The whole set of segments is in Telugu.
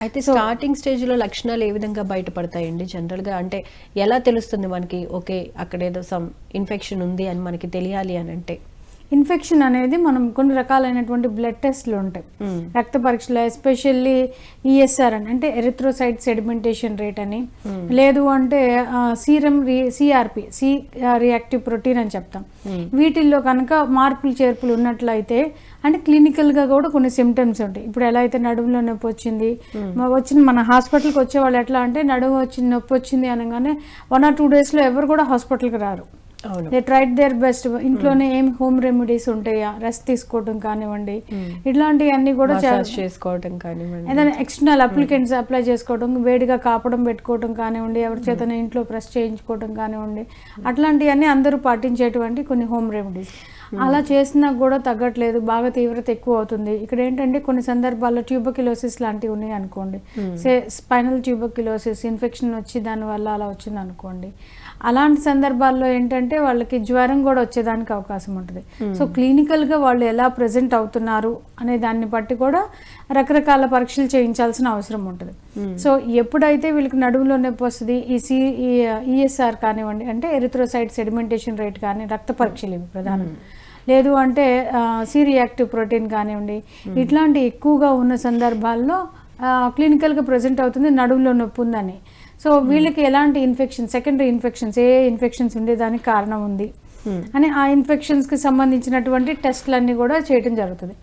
అయితే స్టార్టింగ్ స్టేజ్లో లక్షణాలు ఏ విధంగా బయటపడతాయండి? జనరల్గా అంటే ఎలా తెలుస్తుంది మనకి ఓకే అక్కడ ఏదో సమ్ ఇన్ఫెక్షన్ ఉంది అని మనకి తెలియాలి అని అంటే? ఇన్ఫెక్షన్ అనేది మనం కొన్ని రకాలైనటువంటి బ్లడ్ టెస్ట్లు ఉంటాయి. Hmm. రక్త పరీక్షలు ఎస్పెషల్లీ ఈఎస్ఆర్ అని అంటే ఎరిథ్రోసైట్ సెడిమెంటేషన్ రేట్ అని. లేదు అంటే సీరం రి సిఆర్పి సి రియాక్టివ్ ప్రోటీన్ అని చెప్తాం. వీటిల్లో కనుక మార్పులు చేర్పులు ఉన్నట్లయితే అంటే క్లినికల్గా కూడా కొన్ని సిమ్టమ్స్ ఉంటాయి. ఇప్పుడు ఎలా అయితే నడుములో నొప్పి వచ్చింది వచ్చిన మన హాస్పిటల్కి వచ్చే వాళ్ళు ఎట్లా అంటే నడుము వచ్చింది నొప్పి వచ్చింది అనగానే వన్ ఆర్ టూ డేస్లో ఎవరు కూడా హాస్పిటల్కి రారు. దే ట్రైడ్ దేర్ బెస్ట్ ఇంట్లోనే ఏం హోమ్ రెమెడీస్ ఉంటాయా? రెస్ట్ తీసుకోవడం కానివ్వండి. ఇట్లాంటివన్నీ కూడా చేసుకోవటం కానివ్వండి. ఏదైనా ఎక్స్టర్నల్ అప్లికెంట్స్ అప్లై చేసుకోవడం వేడిగా కాపడం పెట్టుకోవడం కానివ్వండి ఎవరి చేతన ఇంట్లో ప్రెస్ చేయించుకోవడం కానివ్వండి. అట్లాంటివన్నీ అందరూ పాటించేటువంటి కొన్ని హోమ్ రెమెడీస్ అలా చేసినా కూడా తగ్గట్లేదు బాగా తీవ్రత ఎక్కువ అవుతుంది ఇక్కడ ఏంటంటే కొన్ని సందర్భాల్లో ట్యూబకిలోసిస్ లాంటివి ఉన్నాయి అనుకోండి సే స్పైనల్ ట్యూబకిలోసిస్ ఇన్ఫెక్షన్ వచ్చి దానివల్ల అలా వచ్చింది అనుకోండి అలాంటి సందర్భాల్లో ఏంటంటే వాళ్ళకి జ్వరం కూడా వచ్చేదానికి అవకాశం ఉంటుంది సో క్లినికల్గా వాళ్ళు ఎలా ప్రజెంట్ అవుతున్నారు అనే దాన్ని బట్టి కూడా రకరకాల పరీక్షలు చేయించాల్సిన అవసరం ఉంటుంది సో ఎప్పుడైతే వీళ్ళకి నడుములో నొప్పి వస్తుంది ఈ సి ఈఎస్ఆర్ కానివ్వండి అంటే ఎరిథ్రోసైడ్ సెడిమెంటేషన్ రేట్ కానీ రక్త పరీక్షలు ఇవి ప్రధానం లేదు అంటే సి రియాక్టివ్ ప్రోటీన్ కానివ్వండి. ఇట్లాంటి ఎక్కువగా ఉన్న సందర్భాల్లో క్లినికల్గా ప్రజెంట్ అవుతుంది నడుములో నొప్పి ఉందని. సో వీళ్ళకి ఎలాంటి ఇన్ఫెక్షన్ సెకండరీ ఇన్ఫెక్షన్స్ ఏ ఇన్ఫెక్షన్స్ ఉండేదానికి కారణం ఉంది. అని ఆ ఇన్ఫెక్షన్స్కి సంబంధించినటువంటి టెస్ట్లన్నీ కూడా చేయడం జరుగుతుంది.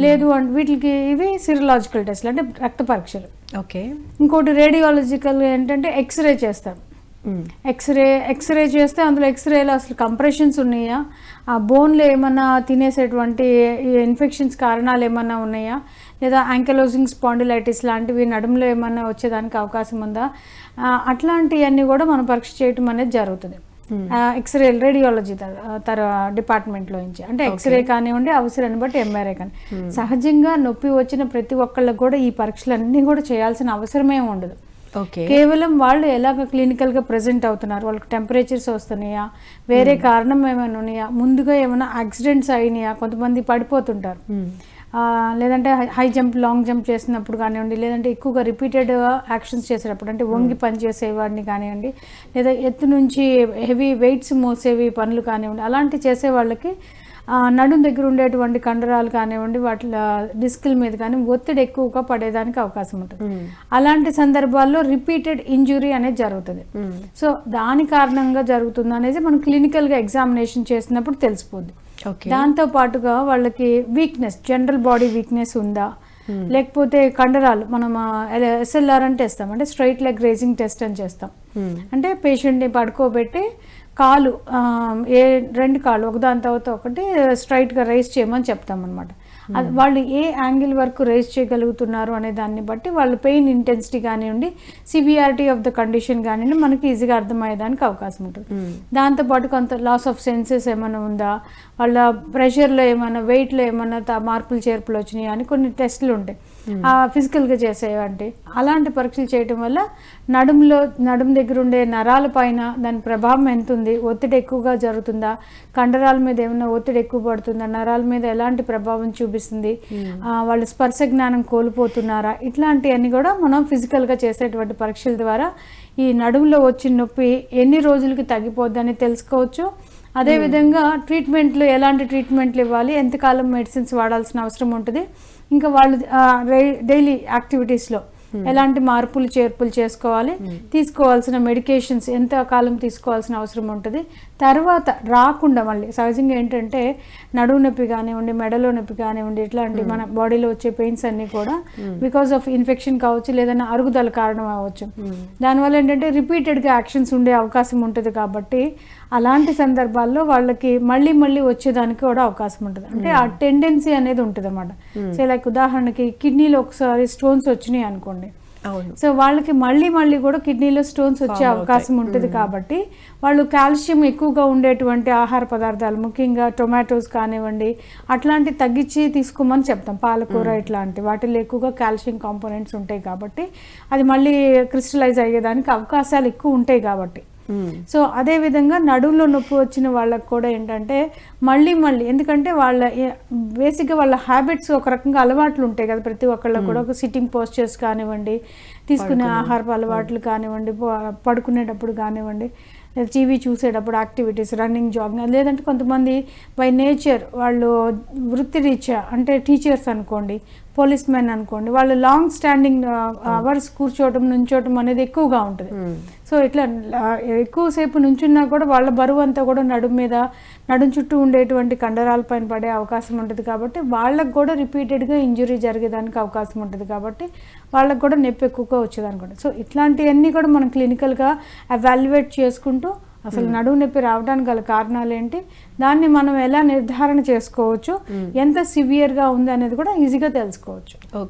లేదు అంటే వీటికి ఇవి సిరలాజికల్ టెస్ట్లు అంటే రక్త పరీక్షలు. ఓకే. ఇంకోటి రేడియాలజికల్ ఏంటంటే ఎక్స్రే చేస్తారు. ఎక్స్రే ఎక్స్రే చేస్తే అందులో ఎక్స్రేలో అసలు కంప్రెషన్స్ ఉన్నాయా? ఆ బోన్లో ఏమన్నా తినేసేటువంటి ఇన్ఫెక్షన్స్ కారణాలు ఏమన్నా ఉన్నాయా? లేదా యాంకలోజింగ్ స్పాండిలైటిస్ లాంటివి నడుములో ఏమన్నా వచ్చేదానికి అవకాశం ఉందా? అట్లాంటివన్నీ కూడా మనం పరీక్ష చేయటం అనేది జరుగుతుంది. ఎక్స్రే రేడియాలజీ తర డిపార్ట్మెంట్లో నుంచి. అంటే ఎక్స్రే కానివ్వండి అవసరాన్ని బట్టి ఎంఆర్ఐ కానీ. సహజంగా నొప్పి వచ్చిన ప్రతి ఒక్కళ్ళకి కూడా ఈ పరీక్షలన్నీ కూడా చేయాల్సిన అవసరమే ఉండదు. కేవలం వాళ్ళు ఎలాగ క్లినికల్గా ప్రజెంట్ అవుతున్నారు? వాళ్ళకి టెంపరేచర్స్ వస్తున్నాయా? వేరే కారణం ఏమైనా ఉన్నాయా? ముందుగా ఏమైనా యాక్సిడెంట్స్ అయినాయా? కొంతమంది పడిపోతుంటారు. ఆ, లేదంటే హై- జంప్ లాంగ్ జంప్ చేసినప్పుడు కానివ్వండి లేదంటే ఎక్కువగా రిపీటెడ్ యాక్షన్స్ చేసేటప్పుడు అంటే వంగి పని చేసేవాడిని కానివ్వండి లేదా ఎత్తు నుంచి హెవీ వెయిట్స్ మోసేవి పనులు కానివ్వండి అలాంటి చేసే వాళ్ళకి నడుం దగ్గర ఉండేటువంటి కండరాలు కానివ్వండి వాటి డిస్కుల మీద కానీ ఒత్తిడి ఎక్కువగా పడేదానికి అవకాశం ఉంటుంది. అలాంటి సందర్భాల్లో రిపీటెడ్ ఇంజురీ అనేది జరుగుతుంది. సో దాని కారణంగా జరుగుతుంది అనేది మనం క్లినికల్గా ఎగ్జామినేషన్ చేసినప్పుడు తెలిసిపోద్ది. దాంతో పాటుగా వాళ్ళకి వీక్నెస్ జనరల్ బాడీ వీక్నెస్ ఉందా? లేకపోతే కండరాలు మనం ఎస్ఎల్ఆర్ అని టెస్తాం. అంటే స్ట్రైట్ లెగ్ రేసింగ్ టెస్ట్ అని చేస్తాం. అంటే పేషెంట్ని పడుకోబెట్టి కాలు ఏ రెండు కాళ్ళు ఒకదాని తర్వాత ఒకటి స్ట్రైట్గా రైస్ చేయమని చెప్తాం అనమాట అది వాళ్ళు ఏ యాంగిల్ వరకు రేస్ చేయగలుగుతున్నారు అనే దాన్ని బట్టి వాళ్ళు పెయిన్ ఇంటెన్సిటీ కానివ్వండి సివియారిటీ ఆఫ్ ద కండిషన్ కానివ్వండి మనకి ఈజీగా అర్థమయ్యేదానికి అవకాశం ఉంటుంది. దాంతోపాటు కొంత లాస్ ఆఫ్ సెన్సెస్ ఏమైనా ఉందా? వాళ్ళ ప్రెషర్లో ఏమైనా వెయిట్లో ఏమైనా మార్పులు చేర్పులు వచ్చినాయి అని కొన్ని టెస్టులు ఉంటాయి. ఫిజికల్గా చేసేవంటి. అలాంటి పరీక్షలు చేయటం వల్ల నడుములో నడుము దగ్గర ఉండే నరాల పైన దాని ప్రభావం ఎంత ఉంది ఒత్తిడి ఎక్కువగా జరుగుతుందా? కండరాల మీద ఏమైనా ఒత్తిడి ఎక్కువ పడుతుందా? నరాల మీద ఎలాంటి ప్రభావం చూపిస్తుంది? ఆ, వాళ్ళు స్పర్శ జ్ఞానం కోల్పోతున్నారా? ఇట్లాంటివన్నీ కూడా మనం ఫిజికల్గా చేసేటువంటి పరీక్షల ద్వారా ఈ నడుములో వచ్చిన నొప్పి ఎన్ని రోజులకి తగ్గిపోద్దని తెలుసుకోవచ్చు. అదేవిధంగా ట్రీట్మెంట్లు ఎలాంటి ట్రీట్మెంట్లు ఇవ్వాలి ఎంతకాలం మెడిసిన్స్ వాడాల్సిన అవసరం ఉంటుంది. ఇంకా వాళ్ళు డైలీ యాక్టివిటీస్లో ఎలాంటి మార్పులు చేర్పులు చేసుకోవాలి? తీసుకోవాల్సిన మెడికేషన్స్ ఎంత కాలం తీసుకోవాల్సిన అవసరం ఉంటుంది? తర్వాత రాకుండా మళ్ళీ సహజంగా ఏంటంటే నడువు నొప్పి కానివ్వండి మెడలో నొప్పి కానివ్వండి ఇట్లాంటి మన బాడీలో వచ్చే పెయిన్స్ అన్నీ కూడా బికాస్ ఆఫ్ ఇన్ఫెక్షన్ కావచ్చు లేదన్నా అరుగుదల కారణం అవ్వచ్చు. దానివల్ల ఏంటంటే రిపీటెడ్గా యాక్షన్స్ ఉండే అవకాశం ఉంటుంది కాబట్టి అలాంటి సందర్భాల్లో వాళ్ళకి మళ్ళీ మళ్ళీ వచ్చేదానికి కూడా అవకాశం ఉంటుంది. అంటే ఆ టెండెన్సీ అనేది ఉంటుంది అన్నమాట సో లైక్ ఉదాహరణకి కిడ్నీలో ఒకసారి స్టోన్స్ వచ్చినాయి అనుకోండి. సో వాళ్ళకి మళ్ళీ మళ్ళీ కూడా కిడ్నీలో స్టోన్స్ వచ్చే అవకాశం ఉంటుంది కాబట్టి వాళ్ళు కాల్షియం ఎక్కువగా ఉండేటువంటి ఆహార పదార్థాలు ముఖ్యంగా టొమాటోస్ కానివ్వండి అట్లాంటి తగ్గించి తీసుకోమని చెప్తాం. పాలకూర ఇట్లాంటి వాటిలో ఎక్కువగా కాల్షియం కాంపోనెంట్స్ ఉంటాయి కాబట్టి అది మళ్ళీ క్రిస్టలైజ్ అయ్యేదానికి అవకాశాలు ఎక్కువ ఉంటాయి కాబట్టి. సో అదే విధంగా నడుములో నొప్పి వచ్చిన వాళ్ళకి కూడా ఏంటంటే మళ్ళీ మళ్ళీ ఎందుకంటే వాళ్ళ బేసిక్గా వాళ్ళ హ్యాబిట్స్ ఒక రకంగా అలవాట్లు ఉంటాయి కదా ప్రతి ఒక్కళ్ళకి కూడా. ఒక సిట్టింగ్ పోస్చర్స్ కానివ్వండి తీసుకునే ఆహారపు అలవాట్లు కానివ్వండి పడుకునేటప్పుడు కానివ్వండి టీవీ చూసేటప్పుడు యాక్టివిటీస్ రన్నింగ్ జాగింగ్ లేదంటే కొంతమంది బై నేచర్ వాళ్ళు వృత్తిరీత్యా అంటే టీచర్స్ అనుకోండి పోలీస్ మెన్ అనుకోండి వాళ్ళు లాంగ్ స్టాండింగ్ అవర్స్ కూర్చోవటం నుంచోవటం అనేది ఎక్కువగా ఉంటుంది. సో ఇట్లా ఎక్కువసేపు నుంచున్నా కూడా వాళ్ళ బరువు అంతా కూడా నడుము మీద నడుం చుట్టూ ఉండేటువంటి కండరాల పైన పడే అవకాశం ఉంటుంది కాబట్టి వాళ్ళకు కూడా రిపీటెడ్గా ఇంజురీ జరిగేదానికి అవకాశం ఉంటుంది కాబట్టి వాళ్ళకు కూడా నొప్పి ఎక్కువగా వచ్చేదనుకోండి సో ఇట్లాంటివన్నీ కూడా మనం క్లినికల్గా అవాల్యుయేట్ చేసుకుంటూ అసలు నడుము నొప్పి రావడానికి గల కారణాలు ఏంటి? దాన్ని మనం ఎలా నిర్ధారణ చేసుకోవచ్చు? ఎంత సివియర్గా ఉంది అనేది కూడా ఈజీగా తెలుసుకోవచ్చు.